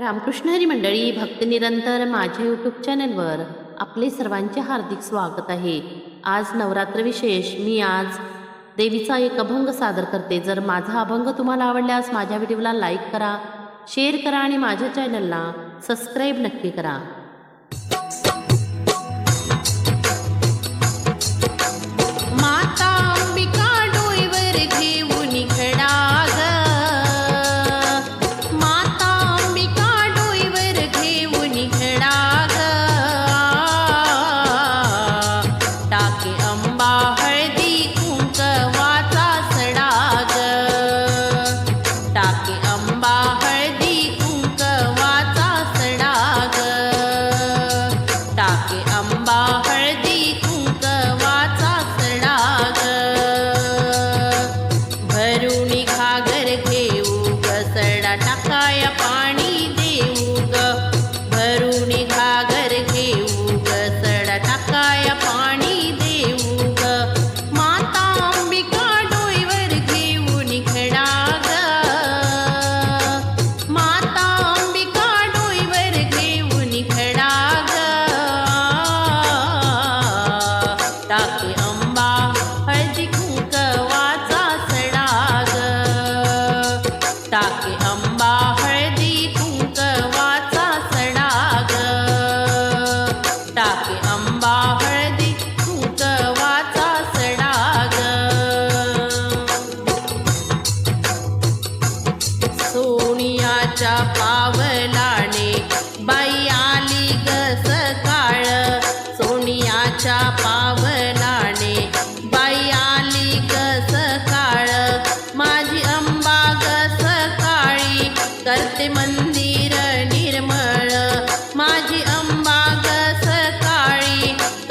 रामकृष्ण हरी मंडळी भक्तनिरंतर माझ्या यूट्यूब चॅनलवर आपले सर्वांचे हार्दिक स्वागत आहे. आज नवरात्र विशेष. मी आज देवीचा एक अभंग सादर करते. जर माझा अभंग तुम्हाला आवडल्यास माझ्या व्हिडिओला लाईक करा शेअर करा आणि माझ्या चॅनलला सबस्क्राईब नक्की करा.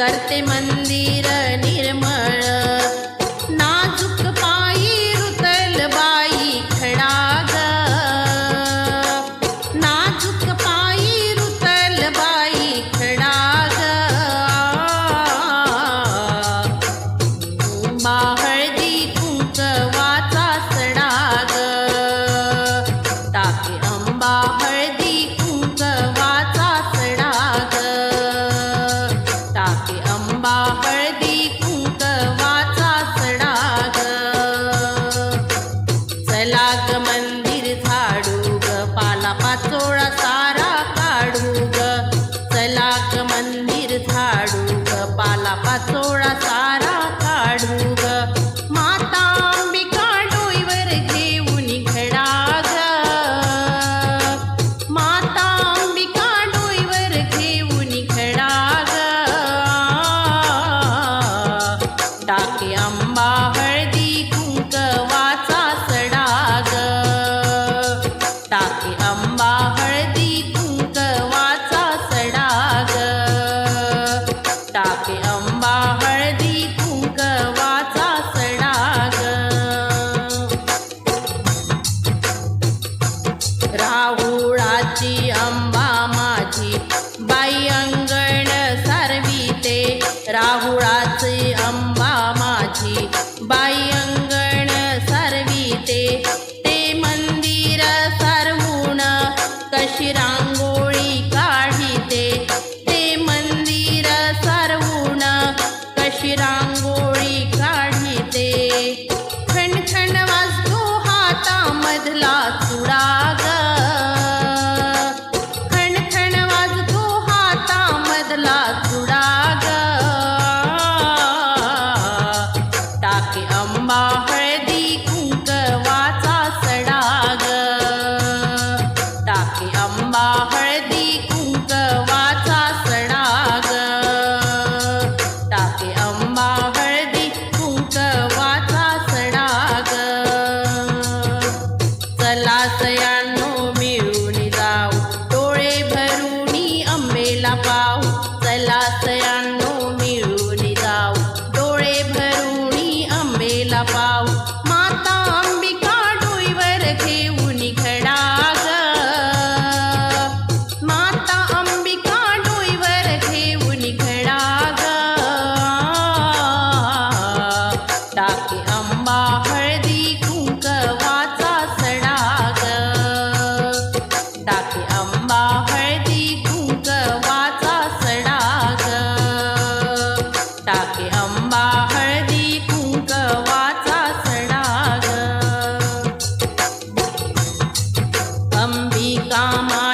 கர்த்தை மந்த la paz. अम्बिका मा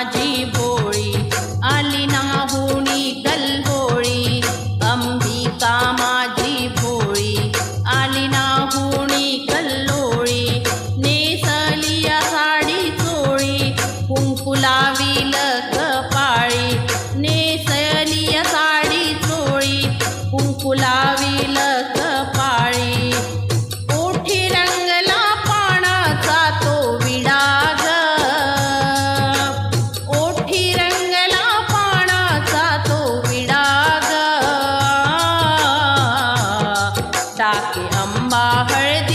her